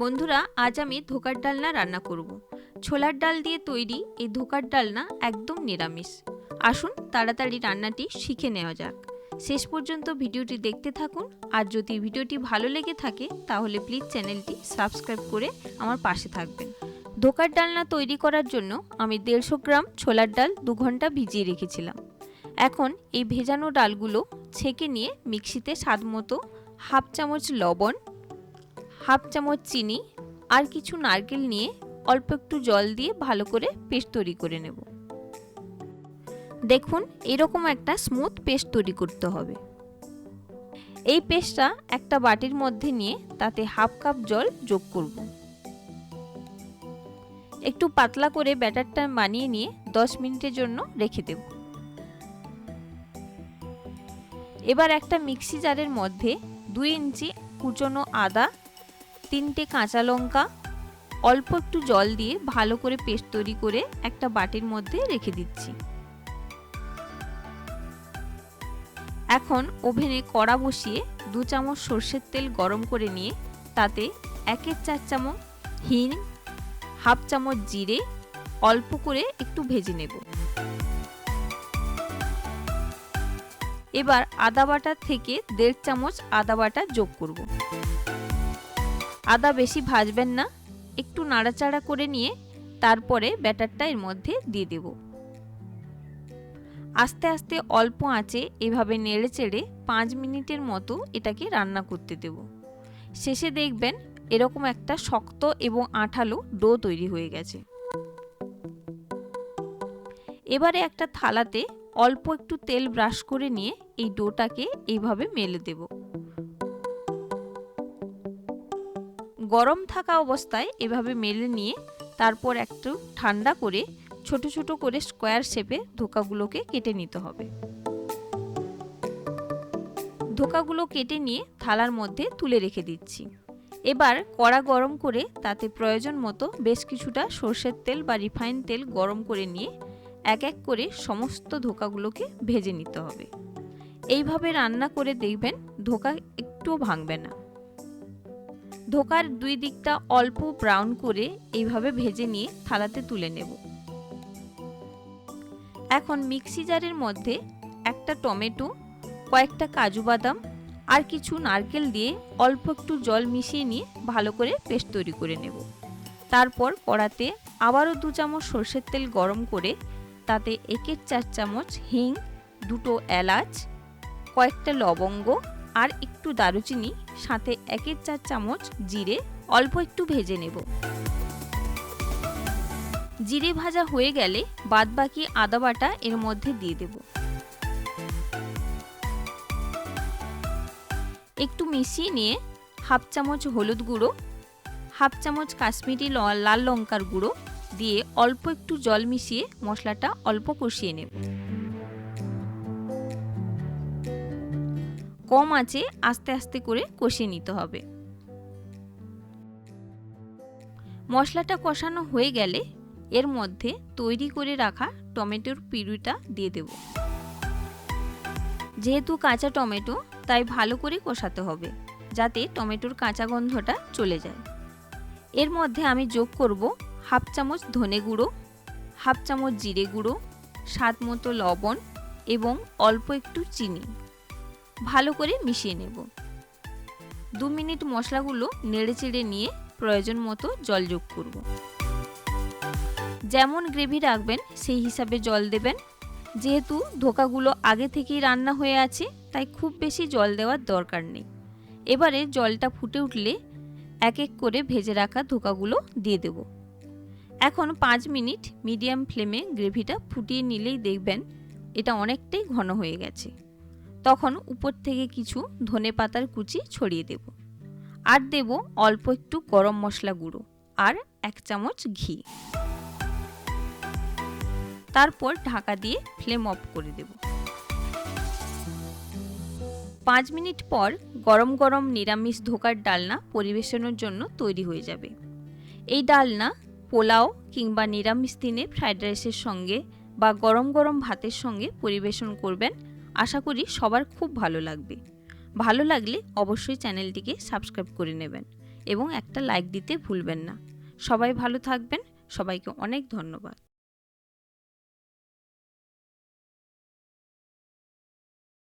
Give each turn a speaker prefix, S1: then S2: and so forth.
S1: বন্ধুরা, আজ আমি ধোকার ডালনা রান্না করব। ছোলার ডাল দিয়ে তৈরি এই ধোকার ডালনা একদম নিরামিষ। আসুন তাড়াতাড়ি রান্নাটি শিখে নেওয়া যাক। শেষ পর্যন্ত ভিডিওটি দেখতে থাকুন, আর যদি ভিডিওটি ভালো লেগে থাকে, তাহলে প্লিজ চ্যানেলটি সাবস্ক্রাইব করে আমার পাশে থাকবেন। ধোকার ডালনা তৈরি করার জন্য আমি দেড়শো গ্রাম ছোলার ডাল দু ঘণ্টা ভিজিয়ে রেখেছিলাম। এখন এই ভেজানো ডালগুলো ছেঁকে নিয়ে মিক্সিতে স্বাদ মতো হাফ চামচ লবণ হাফ চামচ চিনি আর কিছু নারকেল নিয়ে অল্প একটু জল দিয়ে ভালো করে পেস্ট তৈরি করে নেব। দেখুন, এরকম একটা স্মুথ পেস্ট তৈরি করতে হবে। এই পেস্টটা একটা বাটির মধ্যে নিয়ে তাতে হাফ কাপ জল যোগ করব। একটু পাতলা করে ব্যাটারটা বানিয়ে নিয়ে দশ মিনিটের জন্য রেখে দেব। এবার একটা মিক্সি জারের মধ্যে দুই ইঞ্চি কুচনো আদা তিনটে কাঁচা লঙ্কা, অল্প একটু জল দিয়ে ভালো করে পেস্ট তৈরি করে একটা বাটির মধ্যে রেখে দিচ্ছি। এখন ওভেনে কড়া বসিয়ে দু চামচ সর্ষের তেল গরম করে নিয়ে তাতে একের চার চামচ হিং, হাফ চামচ জিরে, অল্প করে একটু ভেজে নেব। এবার আদা বাটা থেকে দেড় চামচ আদা বাটা যোগ করব। আদা বেশি ভাজবেন না, একটু নাড়াচাড়া করে নিয়ে তারপরে ব্যাটারটা এর মধ্যে দিয়ে দেব। আস্তে আস্তে অল্প আঁচে এভাবে নেড়ে চেড়ে পাঁচ মিনিটের মতো এটাকে রান্না করতে দেব। শেষে দেখবেন এরকম একটা শক্ত এবং আঠালো ডো তৈরি হয়ে গেছে। এবারে একটা থালাতে অল্প একটু তেল ব্রাশ করে নিয়ে এই ডোটাকে এইভাবে মেলে দেব। গরম থাকা অবস্থায় এভাবে মেলে নিয়ে তারপর একটু ঠান্ডা করে ছোট ছোট করে স্কোয়ার শেপে ধোকাগুলোকে কেটে নিতে হবে। ধোকাগুলো কেটে নিয়ে থালার মধ্যে তুলে রেখে দিচ্ছি। এবার কড়া গরম করে তাতে প্রয়োজন মতো বেশ কিছুটা সর্ষের তেল বা রিফাইন তেল গরম করে নিয়ে এক এক করে সমস্ত ধোকাগুলোকে ভেজে নিতে হবে। এইভাবে রান্না করে দেখবেন ধোকা একটুও ভাঙবে না। ধোকার দুই দিকটা অল্প ব্রাউন করে এইভাবে ভেজে নিয়ে থালাতে তুলে নেব। এখন মিক্সি জারের মধ্যে একটা টমেটো, কয়েকটা কাজু বাদাম আর কিছু নারকেল দিয়ে অল্প একটু জল মিশিয়ে নিয়ে ভালো করে পেস্ট তৈরি করে নেব। তারপর কড়াতে আবারও দু চামচ সর্ষের তেল গরম করে তাতে একের চার চামচ হিং, দুটো এলাচ, কয়েকটা লবঙ্গ আর একটু দারুচিনি সাথে একের চার চামচ জিরে, অল্প একটু ভেজে নেব। জিরে ভাজা হয়ে গেলে বাদবাকি আদা বাটা এর মধ্যে দিয়ে দেব। একটু মিশিয়ে নিয়ে হাফ চামচ হলুদ গুঁড়ো, হাফ চামচ কাশ্মীরি লাল লঙ্কার গুঁড়ো দিয়ে অল্প একটু জল মিশিয়ে মশলাটা অল্প কষিয়ে নেব। কম আঁচে আস্তে আস্তে করে কষিয়ে নিতে হবে। মশলাটা কষানো হয়ে গেলে এর মধ্যে তৈরি করে রাখা টমেটোর পিউরিটা দিয়ে দেব। যেহেতু কাঁচা টমেটো, তাই ভালো করে কষাতে হবে, যাতে টমেটোর কাঁচা গন্ধটা চলে যায়। এর মধ্যে আমি যোগ করব হাফ চামচ ধনে গুঁড়ো, হাফ চামচ জিরে গুঁড়ো, স্বাদ মতো লবণ এবং অল্প একটু চিনি। ভালো করে মিশিয়ে নেব। দু মিনিট মশলাগুলো নেড়ে চেড়ে নিয়ে প্রয়োজন মতো জল যোগ করব। যেমন গ্রেভি রাখবেন, সেই হিসাবে জল দেবেন। যেহেতু ধোকাগুলো আগে থেকেই রান্না হয়ে আছে, তাই খুব বেশি জল দেওয়ার দরকার নেই। এবারে জলটা ফুটে উঠলে এক এক করে ভেজে রাখা ধোকাগুলো দিয়ে দেব। এখন পাঁচ মিনিট মিডিয়াম ফ্লেমে গ্রেভিটা ফুটিয়ে নিলেই দেখবেন এটা অনেকটাই ঘন হয়ে গেছে। তখন উপর থেকে কিছু ধনে পাতার কুচি ছড়িয়ে দেব। আর দেব অল্প একটু গরম মশলা গুঁড়ো আর এক চামচ ঘি। তারপর ঢাকা দিয়ে ফ্লেম অফ করে দেব। পাঁচ মিনিট পর গরম গরম নিরামিষ ধোকার ডালনা পরিবেশনের জন্য তৈরি হয়ে যাবে। এই ডালনা পোলাও কিংবা নিরামিষ দিনে ফ্রাইড রাইসের সঙ্গে বা গরম গরম ভাতের সঙ্গে পরিবেশন করবেন আশা করি সবার খুব ভালো লাগবে। ভালো লাগলে অবশ্যই চ্যানেলটিকে সাবস্ক্রাইব করে নেবেন এবং একটা লাইক দিতে ভুলবেন না। সবাই ভালো থাকবেন। সবাইকে অনেক ধন্যবাদ।